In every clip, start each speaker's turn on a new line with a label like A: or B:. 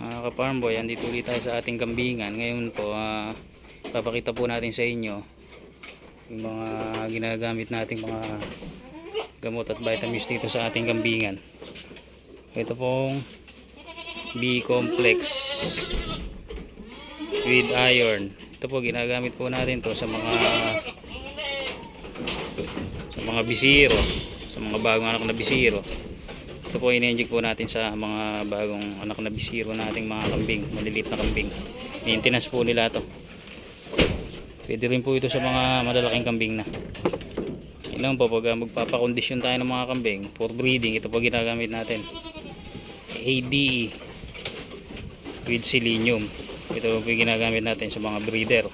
A: Mga ka-farm boy, andito ulit tayo sa ating kambingan. Ngayon po, ah, papakita po natin sa inyo yung mga ginagamit nating mga gamot at vitamins dito sa ating kambingan. Ito pong B-complex with iron. Ito po ginagamit po natin to sa mga sa mga bisiro, sa mga bagong anak na bisiro. Ito po ini-inject po natin sa mga bagong anak na bisiro nating mga kambing, maliliit na kambing. Maintenance po nila to. Pwede rin po ito sa mga malalaking kambing na. Ilan po pag magpapakondisyon tayo ng mga kambing for breeding, ito po ginagamit natin. ADE with selenium. Ito po ginagamit natin sa mga breeder.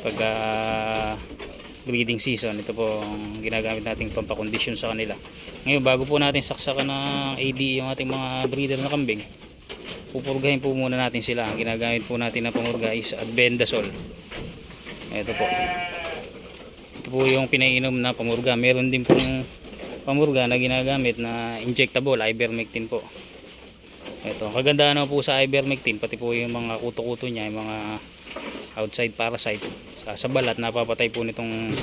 A: Pag ah, breeding season, ito po ang ginagamit nating pampakondisyon sa kanila. Ngayon, bago po natin saksakan ng ADE yung ating mga breeder na kambing, pupurgahin po muna natin sila. Ang ginagamit po natin na pangurga is albendazole. Ito po. Ito po yung pinainom na pamurga. Meron din pong pamurga na ginagamit na injectable, ivermectin po. Ito, kagandaan po sa ivermectin, pati po yung mga kuto-kuto niya, yung mga outside parasite. Sa, sa balat, napapatay po nitong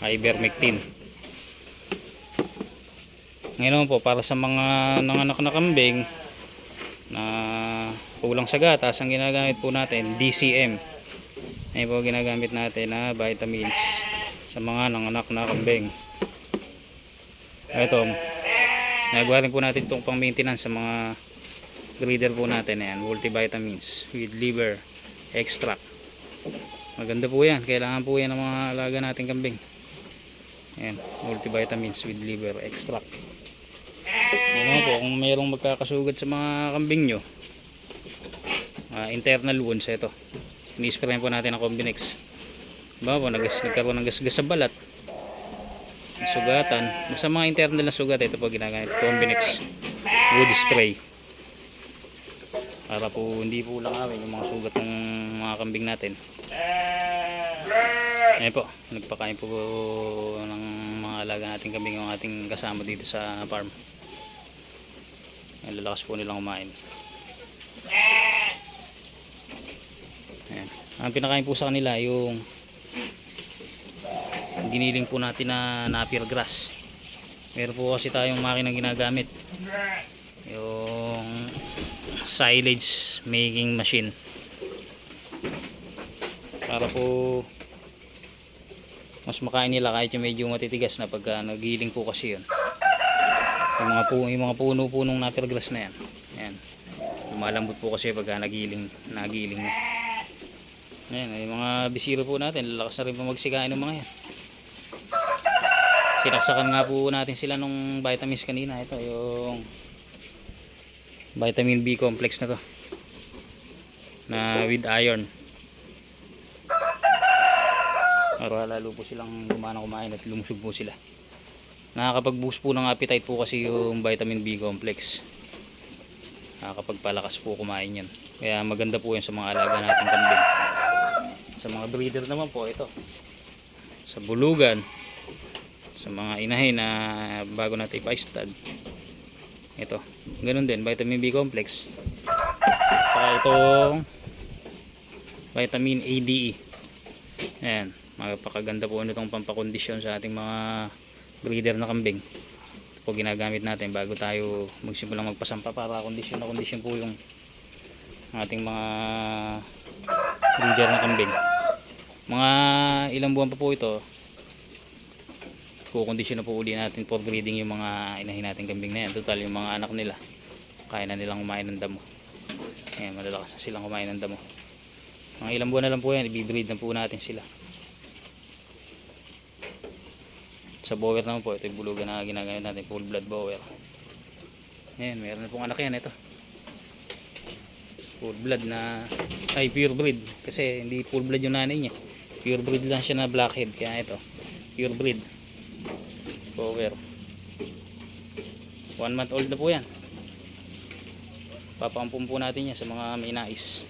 A: ivermectin. Ngayon po, para sa mga nanganak na kambing na kulang sa gatas, ang ginagamit po natin, DCM. Ngayon po ginagamit natin na vitamins sa mga nanganak na kambing. Ito, nagawa rin po natin itong pang maintenance sa mga breeder po natin. Ayan, multivitamins with liver extract. Maganda po yan. Kailangan po yan ng mga alaga nating kambing. Ayan, multivitamins with liver extract. Naman po, kung mayroong magkakasugat sa mga kambing nyo, ah, internal wounds, ito. Ini-spray po natin ang Combinex. Ba po, nagas, nagkaroon ng gasgas sa balat. Sugatan. Sa mga internal na sugat, ito po ginagamit. Combinex wood spray. Para po hindi po lang awin yung mga sugat ng mga kambing natin. Ayan po, nagpakain po ng mga alaga nating kambing yung ating kasama dito sa farm. Ayan, lalakas po nilang kumain. Ayan. Ang pinakain po sa kanila yung giniling po natin na napier grass. Meron po kasi tayong makinang ginagamit. Yung silage making machine. Para po mas makain nila kahit yung medyo matitigas na pagka nagiling po kasi yun. Yung mga, pu yung mga puno-punong napier grass na yan. Ayan. Lumalambot po kasi pagka nagiling, nagiling na. Ayan, yung mga bisiro po natin, lalakas na rin po magsikain ng mga yan. Sinaksakan nga po natin sila nung vitamins kanina. Ito yung vitamin B complex na to. Na with iron. Para lalo po silang gumana kumain at lumusog po sila. Nakakapag-boost po ng appetite po kasi yung vitamin B complex. Nakakapagpalakas po kumain yan. Kaya maganda po yan sa mga alaga nating kambing. Sa mga breeder naman po ito. Sa bulugan. Sa mga inahin na bago natin ipa-stud. Ito. Ganun din. Vitamin B complex. Saka itong vitamin ADE. Ayan. Magpakaganda po nitong pampakondisyon sa ating mga breeder na kambing. Ito po ginagamit natin bago tayo magsimulang magpasampa para kondisyon na kondisyon po yung ating mga breeder na kambing. Mga ilang buwan pa po ito, kukondisyon na po uli natin for breeding yung mga inahin natin kambing na yan. Total yung mga anak nila, kaya na nilang kumain ng damo. Ayan, malalakas na silang kumain ng damo. Mga ilang buwan na lang po yan, ibibreed na po natin sila. Sa bower naman po, ito yung bulugan na ginagamit natin, full blood bower. Ayan, meron na pong anak yan ito. Full blood na, ay pure breed. Kasi hindi full blood yung nanay niya. Pure breed lang siya na blackhead. Kaya ito, pure breed. Bower. One month old na po yan. Papampun po natin yan sa mga may nais.